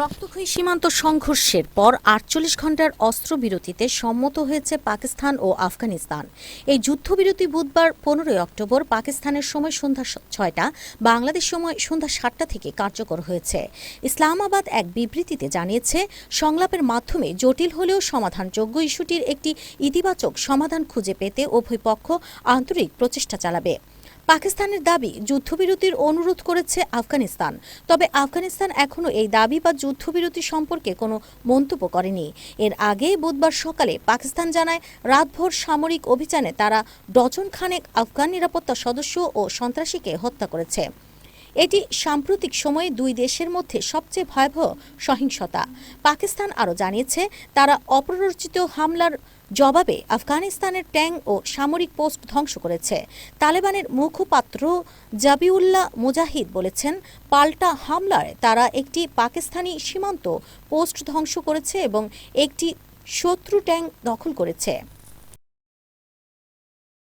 রক্তক্ষয়ী সীমান্ত সংঘর্ষের পর আটচল্লিশ ঘণ্টার অস্ত্রবিরতিতে সম্মত হয়েছে পাকিস্তান ও আফগানিস্তান। এই যুদ্ধবিরতি বুধবার পনেরোই অক্টোবর পাকিস্তানের সময় সন্ধ্যা ছয়টা, বাংলাদেশ সময় সন্ধ্যা সাতটা থেকে কার্যকর হয়েছে। ইসলামাবাদ এক বিবৃতিতে জানিয়েছে, সংলাপের মাধ্যমে জটিল হলেও সমাধানযোগ্য ইস্যুটির একটি ইতিবাচক সমাধান খুঁজে পেতে উভয় পক্ষ আন্তরিক প্রচেষ্টা চালাবে। পাকিস্তানের দাবি, যুদ্ধবিরতির অনুরোধ করেছে আফগানিস্তান। তবে আফগানিস্তান এখনও এই দাবি বা যুদ্ধবিরতি সম্পর্কে কোনো মন্তব্য করেনি। এর আগে বুধবার সকালে পাকিস্তান জানায়, রাতভর সামরিক অভিযানে তারা ডজন খানেক আফগান নিরাপত্তা সদস্য ও সন্ত্রাসীকে হত্যা করেছে। এটি সাম্প্রতিক সময়ে দুই দেশের মধ্যে সবচেয়ে ভয়াবহ সহিংসতা। পাকিস্তান আরও জানিয়েছে, তারা অপ্ররোচিত হামলার জবাবে আফগানিস্তানের ট্যাং ও সামরিক পোস্ট ধ্বংস করেছে। তালেবানের মুখপাত্র জাবিউল্লাহ মুজাহিদ বলেছেন, পাল্টা হামলায় তারা একটি পাকিস্তানি সীমান্ত পোস্ট ধ্বংস করেছে এবং একটি শত্রু ট্যাঙ্ক দখল করেছে।